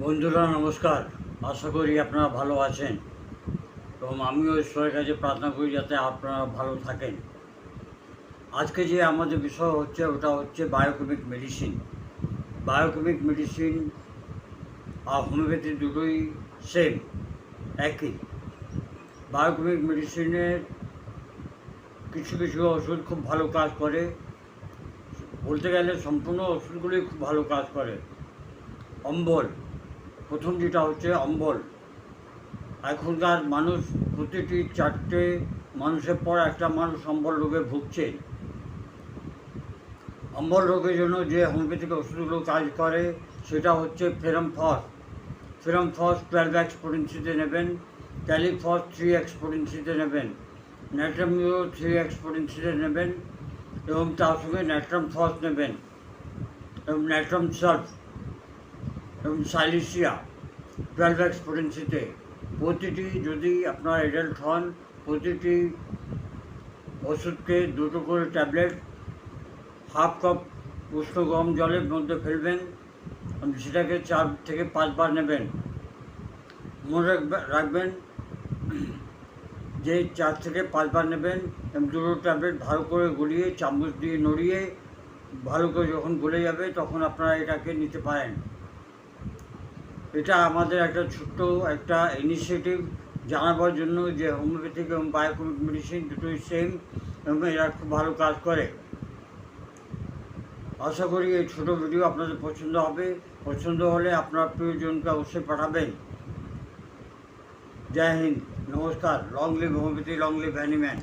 বন্ধুরা, নমস্কার। আশা করি আপনারা ভালো আছেন। এবং আমিও ঈশ্বরের কাছে প্রার্থনা করি যাতে আপনারা ভালো থাকেন। আজকে যে আমাদের বিষয় হচ্ছে, ওটা হচ্ছে বায়োকেমিক মেডিসিন। বায়োকেমিক মেডিসিন আর হোমিওপ্যাথি দুটোই সেম, একই। বায়োকেমিক মেডিসিনের কিছু কিছু ওষুধ খুব ভালো কাজ করে। বলতে গেলে সম্পূর্ণ ওষুধগুলোই খুব ভালো কাজ করে। অম্বল প্রথম যেটা হচ্ছে অম্বল। এখনকার মানুষ প্রতিটি চারটে মানুষের পর একটা মানুষ অম্বল রোগে ভুগছে। অম্বল রোগের জন্য যে হোমিওপ্যাথিক ওষুধগুলো কাজ করে, সেটা হচ্ছে ফেরাম ফস ফেরাম ফস টুয়েলভ এক্স পোটেন্সিতে নেবেন, ক্যালিফস থ্রি এক্স পোটেন্সিতে নেবেন, ন্যাট্রামিও থ্রি এক্স পোটেন্সিতে নেবেন, এবং তার সঙ্গে ন্যাট্রাম ফস নেবেন, এবং ন্যাট্রাম সালফ। এবং সাইলিসিয়া টুয়েলভ এক্স পোটেন্সিতে প্রতিটি যদি আপনার এডাল্ট হন, প্রতিটি ওষুধকে দুটো করে ট্যাবলেট হাফ কাপ উষ্ণ গরম জলের মধ্যে ফেলবেন সেটাকে চার থেকে পাঁচবার নেবেন। মনে রাখবে রাখবেন যে চার থেকে পাঁচবার নেবেন, এবং দুটো ট্যাবলেট ভালো করে গলিয়ে, চামচ দিয়ে নড়িয়ে, ভালো করে যখন গলে যাবে, তখন আপনারা এটাকে নিতে পারেন। এটা আমাদের একটা ছোট্ট একটা ইনিশিয়েটিভ জানাবার জন্য যে হোমিওপ্যাথিক এবং বায়োকেমিক মেডিসিন দুটোই সেম এবং এরা খুব ভালো কাজ করে। আশা করি এই ছোটো ভিডিও আপনাদের পছন্দ হবে। পছন্দ হলে আপনার প্রিয়জনকে অবশ্যই পাঠাবেন। জয় হিন্দ, নমস্কার long live homeopathy long live অ্যানিম্যান